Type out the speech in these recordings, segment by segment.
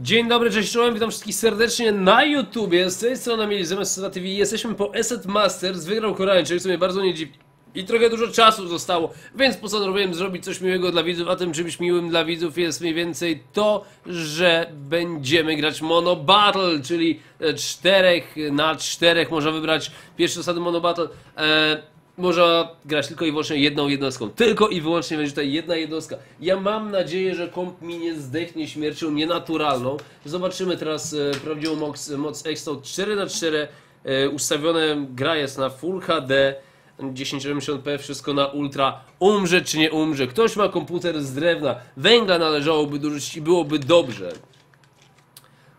Dzień dobry, cześć, czołem, witam wszystkich serdecznie na YouTubie. Z tej strony mieli zamiast TV. Jesteśmy po Asset Masters. Wygrał Koreańczyk, co mnie bardzo nie dziwi. I trochę dużo czasu zostało, więc postanowiłem zrobić coś miłego dla widzów, a tym czymś miłym dla widzów jest mniej więcej to, że będziemy grać Mono Battle, czyli e, czterech na czterech można wybrać pierwsze zasady Mono Battle. E, można grać tylko i wyłącznie jedną jednostką. Tylko i wyłącznie będzie tutaj jedna jednostka. Ja mam nadzieję, że komp mi nie zdechnie śmiercią nienaturalną. Zobaczymy teraz e, prawdziwą moc, moc Exto 4 na 4 e, ustawione gra jest na Full HD 1070p, wszystko na ultra. Umrze czy nie umrze? Ktoś ma komputer z drewna. Węgla należałoby dorzucić i byłoby dobrze.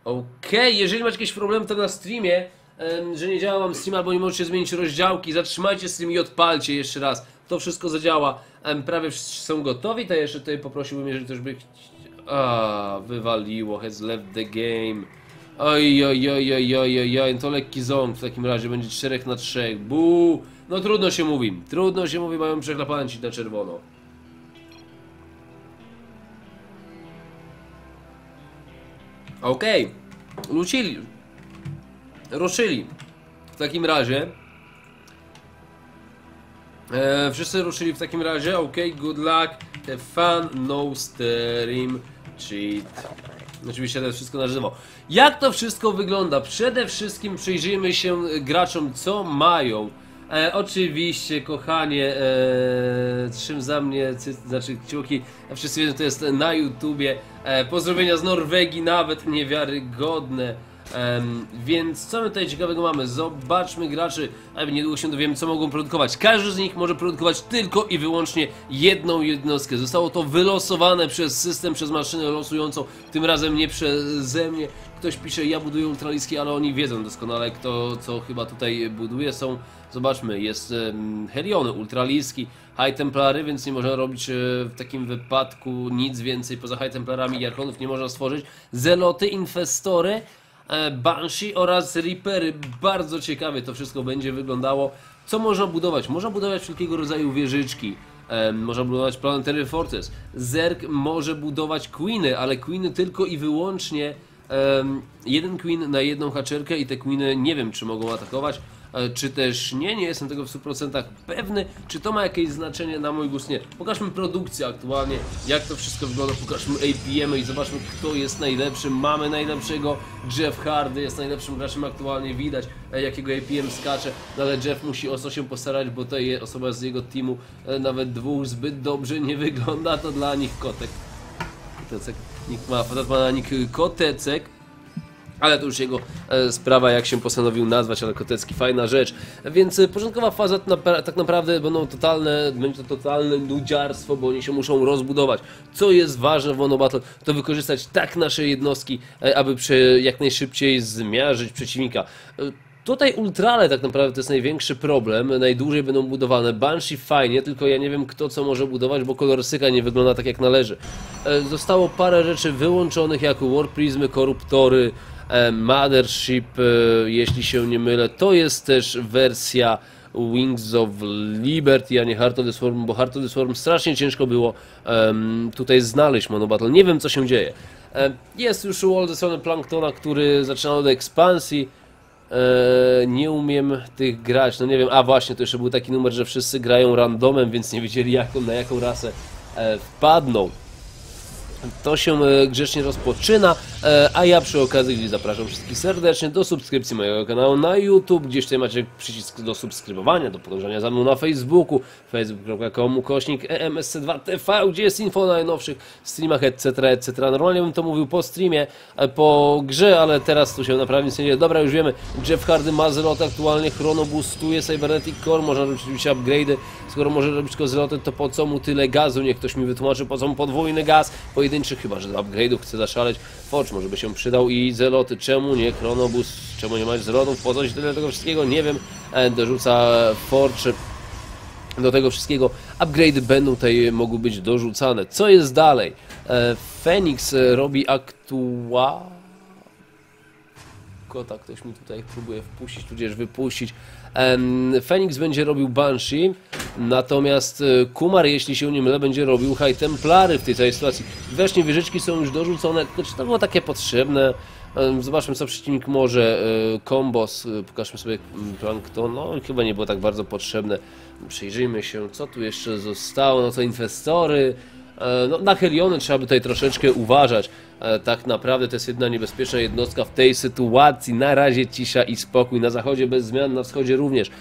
Okej, jeżeli macie jakieś problemy to na streamie, że nie działa wam stream albo nie możecie zmienić rozdziałki, zatrzymajcie stream i odpalcie jeszcze raz. To wszystko zadziała. Prawie wszyscy są gotowi, to jeszcze tutaj poprosiłbym, jeżeli ktoś by... A, wywaliło, has left the game. Oj, oj, oj, oj, oj, oj, to lekki ząg w takim razie, będzie 4 na 3. Buu! No trudno się mówi, trudno się mówi, mają przechlapane ci na czerwono. Okej, Lucili, ruszyli. W takim razie. E, wszyscy ruszyli w takim razie. Ok, good luck. Have fun. No stream. Cheat. Oczywiście to jest wszystko na żywo. Jak to wszystko wygląda? Przede wszystkim przyjrzyjmy się graczom, co mają. E, oczywiście, kochanie, e, trzym za mnie, cy, znaczy kciuki, wszyscy wiedzą, to jest na YouTubie. E, pozdrowienia z Norwegii, nawet niewiarygodne. Em, więc co my tutaj ciekawego mamy? Zobaczmy graczy, a niedługo się dowiemy co mogą produkować. Każdy z nich może produkować tylko i wyłącznie jedną jednostkę. Zostało to wylosowane przez system, przez maszynę losującą, tym razem nie przeze mnie. Ktoś pisze, ja buduję ultraliski, ale oni wiedzą doskonale kto co chyba tutaj buduje. Są, zobaczmy, jest um, Heliony, ultraliski, High Templary, więc nie można robić e, w takim wypadku nic więcej poza High Templarami i Archonów nie można stworzyć. Zeloty, Infestory, Banshee oraz Reapery. Bardzo ciekawie to wszystko będzie wyglądało. Co można budować? Można budować wszelkiego rodzaju wieżyczki. Em, można budować Planetary Fortress. Zerg może budować Queeny, ale Queeny tylko i wyłącznie jeden Queen na jedną haczerkę i te Queeny nie wiem czy mogą atakować, e, czy też nie, nie jestem tego w 100% pewny, czy to ma jakieś znaczenie na mój gust, nie. Pokażmy produkcję aktualnie, jak to wszystko wygląda, pokażmy APM i zobaczmy kto jest najlepszy, mamy najlepszego, Jeff Hardy jest najlepszym graczem aktualnie, widać e, jakiego APM skacze, no ale Jeff musi o się postarać, bo to osoba z jego teamu, e, nawet dwóch zbyt dobrze nie wygląda, to dla nich kotek. Kotecek, nikt ma, facet ma na nick Kotecek, ale to już jego e, sprawa, jak się postanowił nazwać, ale Kotecki, fajna rzecz. Więc e, początkowa faza tak naprawdę będą totalne, będzie to totalne nudziarstwo, bo oni się muszą rozbudować. Co jest ważne w Mono Battle, to wykorzystać tak nasze jednostki, e, aby jak najszybciej zmiażdżyć przeciwnika. Tutaj Ultrale tak naprawdę to jest największy problem, najdłużej będą budowane. Banshee fajnie, tylko ja nie wiem kto co może budować, bo kolor syka nie wygląda tak jak należy. Zostało parę rzeczy wyłączonych jak War Prismy, Koruptory, Mothership, e, jeśli się nie mylę. To jest też wersja Wings of Liberty, a nie Heart of the Swarm, bo Heart of the Swarm strasznie ciężko było em, tutaj znaleźć Mono Battle. Nie wiem co się dzieje. E, Jest już wall ze Planktona, który zaczyna od ekspansji. Nie umiem tych grać, no nie wiem, a właśnie, to jeszcze był taki numer, że wszyscy grają randomem, więc nie wiedzieli jaką, na jaką rasę e, wpadną. To się e, grzecznie rozpoczyna, e, a ja przy okazji zapraszam wszystkich serdecznie do subskrypcji mojego kanału na YouTube, gdzieś tutaj macie przycisk do subskrybowania, do podążania za mną na Facebooku, facebook.com ukośnik E EMSC2TV, gdzie jest info o najnowszych streamach, etc., etc. Normalnie bym to mówił po streamie, e, po grze, ale teraz tu się naprawdę nic nie dzieje. Dobra, już wiemy, Jeff Hardy ma zlot aktualnie, Chrono boostuje Cybernetic Core, można robić oczywiście upgrade'y, skoro może robić tylko zloty, to po co mu tyle gazu? Niech ktoś mi wytłumaczy, po co mu podwójny gaz, pojedynczy chyba, że do upgrade'ów chce zaszaleć. Może by się przydał i zeloty, czemu nie Chronobus, czemu nie mać zelotów, po coś tyle tego wszystkiego, nie wiem, E, dorzuca Forge do tego wszystkiego upgrade'y będą tutaj mogły być dorzucane. Co jest dalej? Phoenix e, robi aktua... kota ktoś mi tutaj próbuje wpuścić, tudzież wypuścić. Fenix będzie robił Banshee, natomiast e, Kumar, jeśli się nie mylę, będzie robił High Templary w tej całej sytuacji. Właśnie wieżyczki są już dorzucone, tylko czy to było takie potrzebne? Zobaczmy co przeciwnik może. E, Kombos, e, pokażmy sobie Plankton, no chyba nie było tak bardzo potrzebne. Przyjrzyjmy się, co tu jeszcze zostało, no to inwestory. E, No, na Heliony trzeba by tutaj troszeczkę uważać. E, Tak naprawdę to jest jedna niebezpieczna jednostka w tej sytuacji. Na razie cisza i spokój. Na zachodzie bez zmian, na wschodzie również.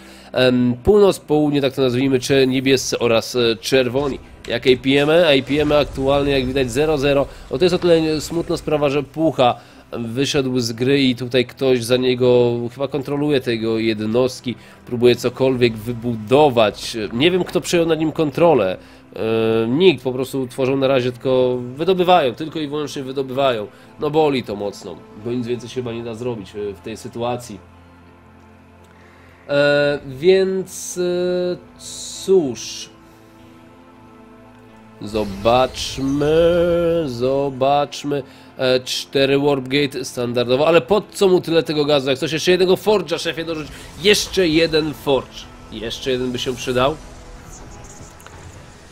Północ, południe, tak to nazwijmy, czy niebiescy oraz e, czerwoni. Jak APM? APM aktualnie, jak widać, 0-0. No to jest o tyle smutna sprawa, że Pucha wyszedł z gry i tutaj ktoś za niego chyba kontroluje tego jednostki, próbuje cokolwiek wybudować. Nie wiem, kto przejął nad nim kontrolę. E, nikt, po prostu tworzą na razie tylko, wydobywają, tylko i wyłącznie wydobywają. No boli to mocno, bo nic więcej się chyba nie da zrobić e, w tej sytuacji. E, więc cóż. Zobaczmy, zobaczmy. E, cztery Warpgate standardowo, ale po co mu tyle tego gazu? Jak coś jeszcze jednego Forge'a szefie dorzuć? Jeszcze jeden Forge. Jeszcze jeden by się przydał.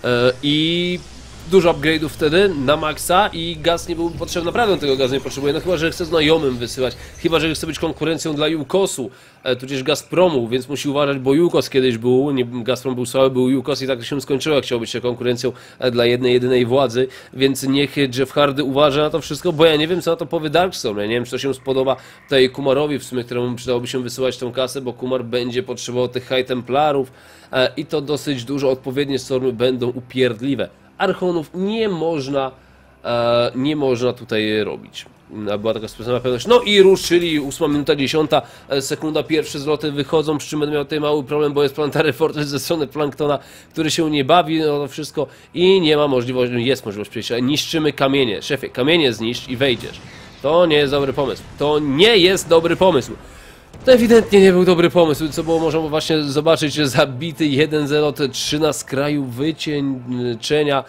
E, I dużo upgrade'ów wtedy na maksa i gaz nie byłby potrzebny, naprawdę tego gazu nie potrzebuje, no chyba, że chce znajomym wysyłać, chyba, że chce być konkurencją dla Jukosu, e, tudzież Gazpromu, więc musi uważać, bo Jukos kiedyś był, nie, Gazprom był słaby, był Jukos i tak się skończyło, jak chciał być konkurencją e, dla jednej, jedynej władzy, więc niech Jeff Hardy uważa na to wszystko, bo ja nie wiem, co na to powie Darkstorm, ja nie wiem, czy to się spodoba tutaj Kumarowi w sumie, któremu przydałoby się wysyłać tą kasę, bo Kumar będzie potrzebował tych High Templarów e, i to dosyć dużo, odpowiednie stormy będą upierdliwe. Archonów nie można, e, nie można tutaj robić. Była taka specjalna pewność. No i ruszyli, 8 minuta 10 e, sekunda, pierwsze zloty wychodzą, przy czym będę miał tutaj mały problem, bo jest Planetary Fortress ze strony Planktona, który się nie bawi, no to wszystko i nie ma możliwości, jest możliwość przejścia. Niszczymy kamienie. Szefie, kamienie zniszcz i wejdziesz. To nie jest dobry pomysł. To nie jest dobry pomysł. To ewidentnie nie był dobry pomysł, co było można właśnie zobaczyć, że zabity 1-0, te 3 na skraju wycieńczenia,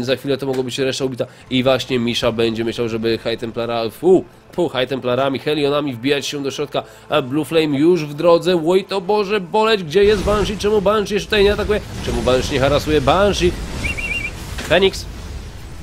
za chwilę to mogło być reszta ubita. I właśnie Misza będzie myślał, żeby High Templara, fu, fu, High Templarami, Helionami wbijać się do środka, a Blue Flame już w drodze, oj to Boże, boleć, gdzie jest Banshee, czemu Banshee jeszcze tutaj nie atakuje, czemu Banshee nie harasuje? Banshee, Phoenix,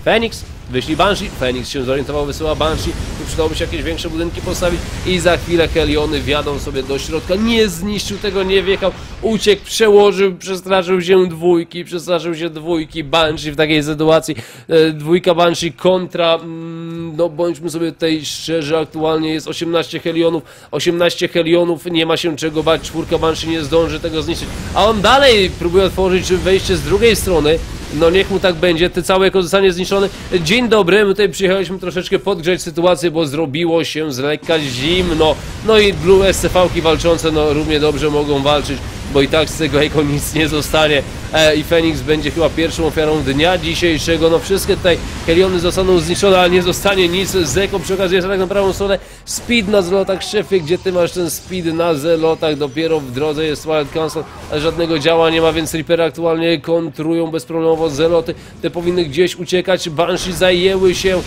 Phoenix, wyślij Banshee, Phoenix się zorientował, wysyła Banshee, przydałoby się jakieś większe budynki postawić i za chwilę Heliony wjadą sobie do środka, nie zniszczył tego, nie wjechał, uciekł, przełożył, przestraszył się dwójki, przestraszył się dwójki Banshee w takiej sytuacji, e, dwójka Banshee kontra, mm, no bądźmy sobie tutaj szczerzy, aktualnie jest 18 Helionów, 18 Helionów, nie ma się czego bać, czwórka Banshee nie zdąży tego zniszczyć, a on dalej próbuje otworzyć wejście z drugiej strony, no niech mu tak będzie, ty całe jako zostanie zniszczony. Dzień dobry, my tutaj przyjechaliśmy troszeczkę podgrzać sytuację, bo zrobiło się z lekka zimno. No i Blue SCV-ki walczące, no równie dobrze mogą walczyć, bo i tak z tego jako nic nie zostanie. E, I Phoenix będzie chyba pierwszą ofiarą dnia dzisiejszego. No wszystkie tutaj Heliony zostaną zniszczone, ale nie zostanie nic. Zeko przy okazji jest tak na prawą stronę. Speed na zelotach, szefie, gdzie ty masz ten speed na zelotach? Dopiero w drodze jest Twilight Council, ale żadnego działa nie ma, więc Reapery aktualnie kontrują bezproblemowo zeloty. Te powinny gdzieś uciekać. Banshee zajęły się e,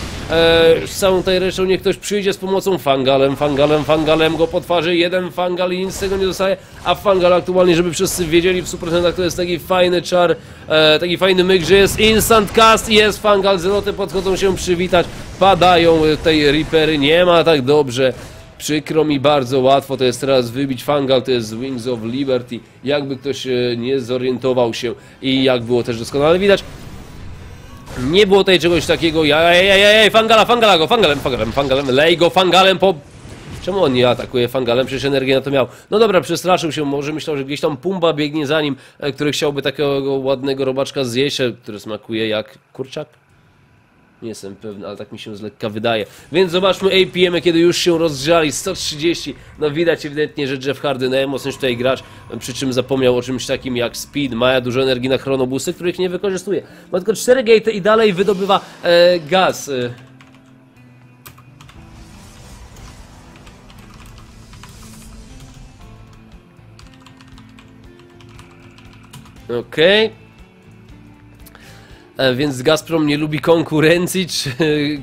z całą tej resztą. Niech ktoś przyjdzie z pomocą Fangalem, Fangalem, Fangalem go po twarzy. Jeden Fangal i nic z tego nie zostaje, a Fangal aktualnie, żeby wszyscy wiedzieli w 100% to jest taki fajny czar, e, taki fajny myk, że jest instant cast i jest Fangal. Zeloty podchodzą się przywitać, padają e, tej Reapery. Nie ma tak dobrze. Przykro mi bardzo łatwo to jest teraz wybić Fangal, to jest Wings of Liberty. Jakby ktoś e, nie zorientował się i jak było też doskonale widać. Nie było tutaj czegoś takiego, jaj, jaj, jaj, fangala, fangala go, fangalem, fangalem, fangalem, lej go fangalem po... Czemu on nie atakuje fangalem? Przecież energię na to miał. No dobra, przestraszył się, może myślał, że gdzieś tam Pumba biegnie za nim, e, który chciałby takiego ładnego robaczka zjeść, e, który smakuje jak kurczak. Nie jestem pewny, ale tak mi się z lekka wydaje. Więc zobaczmy APM, kiedy już się rozgrzali. 130. No widać ewidentnie, że Jeff Hardy najmocniejszy tutaj gracz, przy czym zapomniał o czymś takim jak speed. Ma dużo energii na chronobusy, których nie wykorzystuje. Ma tylko 4 gate i dalej wydobywa e, gaz. E. Okej. E, Więc Gazprom nie lubi konkurencji, czy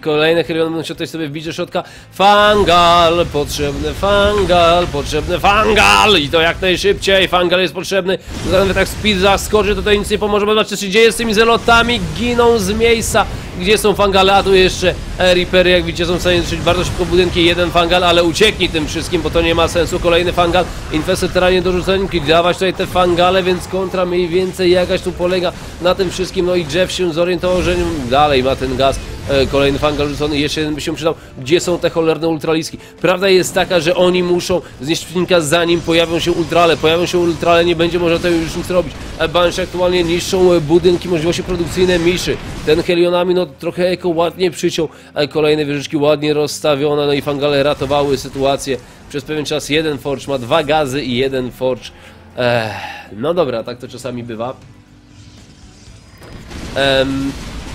kolejne Heliony będą tutaj sobie wbić do środka. Fangal, potrzebny fangal, potrzebny fangal i to jak najszybciej, fangal jest potrzebny. Nawet tak speed zaskoczy, to to nic nie pomoże, bo zobaczcie, co się dzieje z tymi zelotami, giną z miejsca. Gdzie są fangale, a tu jeszcze Reapery, jak widzicie, są w stanie zniszczyć bardzo szybko budynki, jeden fangal, ale ucieknij tym wszystkim, bo to nie ma sensu. Kolejny fangal, infesty teranie do dawać tutaj te fangale, więc kontra mniej więcej jakaś tu polega na tym wszystkim. No i Jeff się zorientował, że dalej ma ten gaz. E, Kolejny fangal rzucony, jeszcze jeden by się przydał. Gdzie są te cholerne ultraliski? Prawda jest taka, że oni muszą znieść przeciwnika zanim pojawią się ultrale. Pojawią się ultrale, nie będzie można tego już nic robić. E, Banshee aktualnie niszczą e, budynki, możliwości produkcyjne Miszy. Ten Helionami, no trochę eko ładnie przyciął. Kolejne wieżyczki ładnie rozstawione, no i fangale ratowały sytuację. Przez pewien czas jeden Forge ma dwa gazy i jeden Forge. Ech, no dobra, tak to czasami bywa.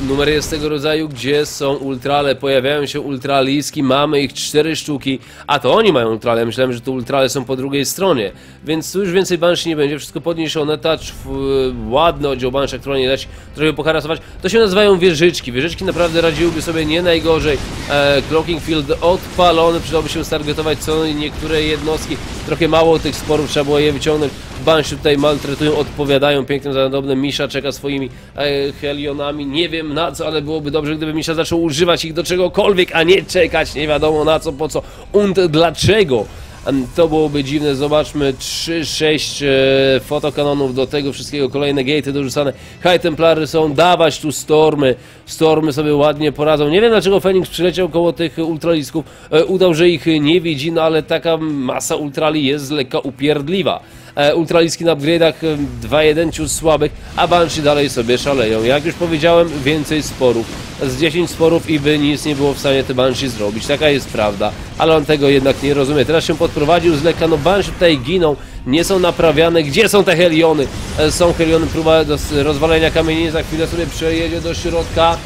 Numer jest tego rodzaju, gdzie są ultrale, pojawiają się ultraliski, mamy ich cztery sztuki, a to oni mają ultrale, myślałem, że to ultrale są po drugiej stronie, więc tu już więcej Banshee nie będzie, wszystko podniesione, w, ładny oddział Banshee, aktualnie dać trochę poharasować, to się nazywają wieżyczki, wieżyczki naprawdę radziłyby sobie nie najgorzej, e, Clocking Field odpalony, przydałoby się stargetować co niektóre jednostki, trochę mało tych sporów, trzeba było je wyciągnąć, Banshee tutaj maltretują, odpowiadają pięknym zadobnym. Misza czeka swoimi e, helionami. Nie wiem na co, ale byłoby dobrze, gdyby Misza zaczął używać ich do czegokolwiek, a nie czekać nie wiadomo na co, po co und dlaczego. To byłoby dziwne. Zobaczmy 3-6 e, fotokanonów do tego wszystkiego. Kolejne gatey dorzucane. High Templary są. Dawać tu stormy. Stormy sobie ładnie poradzą. Nie wiem dlaczego Fenix przyleciał koło tych ultralisków. E, udał, że ich nie widzi, no ale taka masa ultrali jest lekka upierdliwa. E, ultraliski na upgrade'ach e, 2-1 ciut słabych, a Banshee dalej sobie szaleją. Jak już powiedziałem, więcej sporów. Z 10 sporów i by nic nie było w stanie te Banshee zrobić. Taka jest prawda, ale on tego jednak nie rozumie. Teraz się podprowadził z lekka, no Banshee tutaj giną, nie są naprawiane. Gdzie są te Heliony? E, Są Heliony, próba dos- rozwalenia kamieni, za chwilę sobie przejedzie do środka.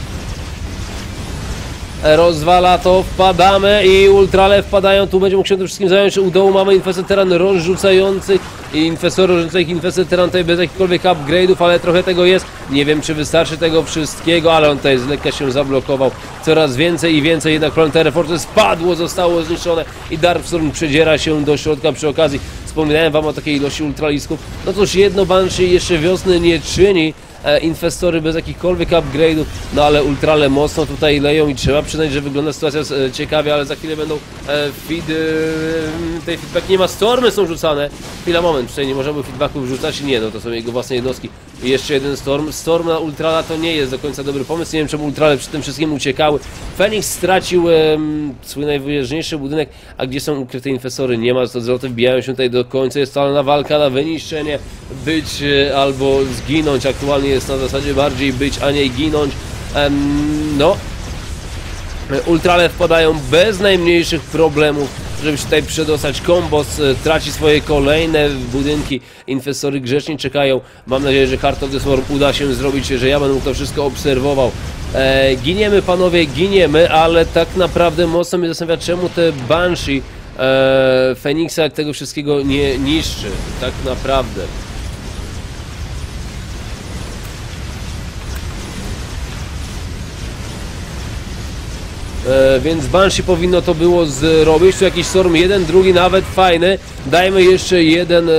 Rozwala to, wpadamy i ultrale wpadają, tu będzie mógł się tym wszystkim zająć, u dołu mamy infestę teran rozrzucający i infestor rozrzucających infestę teran tutaj bez jakichkolwiek upgrade'ów, ale trochę tego jest, nie wiem czy wystarczy tego wszystkiego, ale on tutaj z lekka się zablokował, coraz więcej i więcej, jednak Planetary Fortress spadło, zostało zniszczone i Darkstorm przedziera się do środka przy okazji, wspominałem wam o takiej ilości ultralisków, no cóż jedno Banshee jeszcze wiosny nie czyni, inwestory bez jakichkolwiek upgrade'ów, no ale ultrale mocno tutaj leją i trzeba przyznać, że wygląda sytuacja e, ciekawie, ale za chwilę będą e, feed, e, tej feedback nie ma, stormy są rzucane, chwila, moment, tutaj nie możemy feedbacków rzucać, nie, no to są jego własne jednostki i jeszcze jeden storm, storm na ultrala to nie jest do końca dobry pomysł, nie wiem czemu ultrale przy tym wszystkim uciekały, Phoenix stracił em, swój najwyraźniejszy budynek, a gdzie są ukryte inwestory, nie ma, to zloty wbijają się tutaj do końca, jest totalna walka na wyniszczenie, być e, albo zginąć, aktualnie jest na zasadzie bardziej być, a nie ginąć, no, Ultrale wpadają bez najmniejszych problemów, żeby się tutaj przedostać. Kombos e, traci swoje kolejne budynki. Inwestory grzecznie czekają. Mam nadzieję, że Heart of the Swarm uda się zrobić, że ja będę mógł to wszystko obserwował. E, giniemy panowie, giniemy, ale tak naprawdę mocno mnie zastanawia, czemu te Banshee e, Feniksa tego wszystkiego nie niszczy. Tak naprawdę. E, więc Banshee powinno to było zrobić. Tu jakiś storm, jeden, drugi nawet fajny. Dajmy jeszcze jeden, e,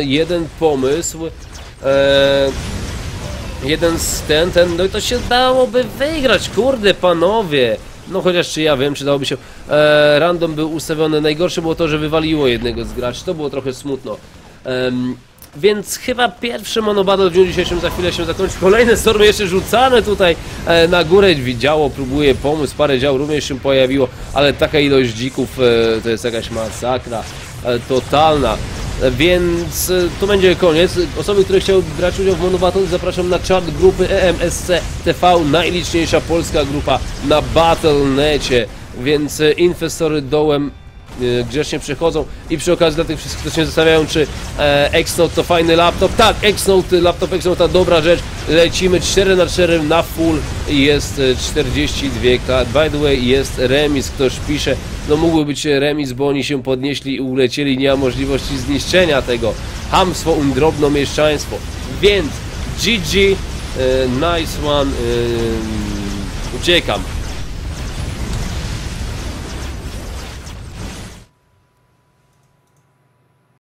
jeden pomysł. E, jeden z ten, ten, no i to się dałoby wygrać, kurde panowie. No chociaż czy ja wiem, czy dałoby się. E, random był ustawiony. Najgorsze było to, że wywaliło jednego z graczy. To było trochę smutno. Więc chyba pierwszy monobattle w dniu dzisiejszym za chwilę się zakończy. Kolejne stormy jeszcze rzucane tutaj e, na górę. Działo próbuje pomóc, parę dział również się pojawiło, ale taka ilość dzików e, to jest jakaś masakra e, totalna. Więc to będzie koniec. Osoby, które chciały brać udział w Monobattle zapraszam na czat grupy EMSC TV, najliczniejsza polska grupa na Battle.necie. Więc inwestory dołem grzecznie przychodzą i przy okazji dla tych wszystkich, którzy się zastanawiają, czy e, Exnote to fajny laptop, tak, Exnote, laptop Exnote dobra rzecz, lecimy 4 na 4 na full i jest e, 42 k by the way jest remis, ktoś pisze, no mógłby być remis, bo oni się podnieśli i ulecieli, nie ma możliwości zniszczenia tego, hamstwo, um, drobnomieszczaństwo, więc GG, nice one. Uciekam.